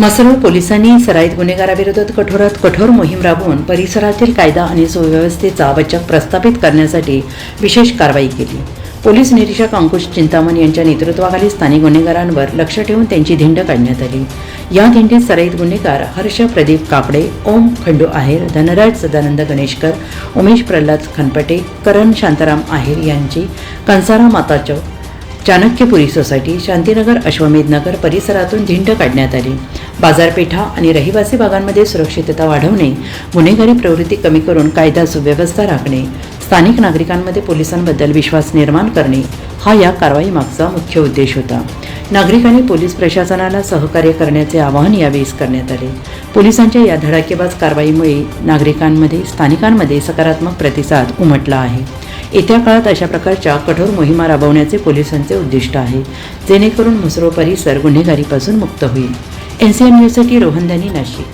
मसरूळ पोलिसांनी सराईत गुन्हेगाराविरोधात कठोरात कठोर मोहीम राबवून परिसरातील कायदा आणि सुव्यवस्थेचा वचक प्रस्थापित करण्यासाठी विशेष कारवाई केली. पोलीस निरीक्षक अंकुश चिंतामण यांच्या नेतृत्वाखाली स्थानिक गुन्हेगारांवर लक्ष ठेवून त्यांची धिंड काढण्यात आली. या धिंडीत सराईत गुन्हेगार हर्ष प्रदीप काकडे ओम खंडू आहेर धनराज सदानंद गणेशकर उमेश प्रल्हाद खनपटे करण शांताराम आहेर यांची कंसारा माता चौक चाणक्यपुरी सोसायटी शांतीनगर अश्वमेधनगर परिसरातून धिंड काढण्यात आली. बाजारपेठा आणि रहिवासी भागांमध्ये सुरक्षितता वाढवणे गुन्हेगारी प्रवृत्ती कमी करून कायदा सुव्यवस्था राखणे स्थानिक नागरिकांमध्ये पोलिसांबद्दल विश्वास निर्माण करणे हा या कारवाईमागचा मुख्य उद्देश होता. नागरिकांनी पोलीस प्रशासनाला सहकार्य करण्याचे आवाहन यावेळी करण्यात आले. पोलिसांच्या या धडाकेबाज कारवाईमुळे नागरिकांमध्ये स्थानिकांमध्ये सकारात्मक प्रतिसाद उमटला आहे. येत्या काळात अशा प्रकारच्या कठोर मोहिमा राबवण्याचे पोलिसांचे उद्दिष्ट आहे जेणेकरून म्हसरो परिसर गुन्हेगारीपासून मुक्त होईल. एन सी एन न्यूजसाठी रोहन नाशिक.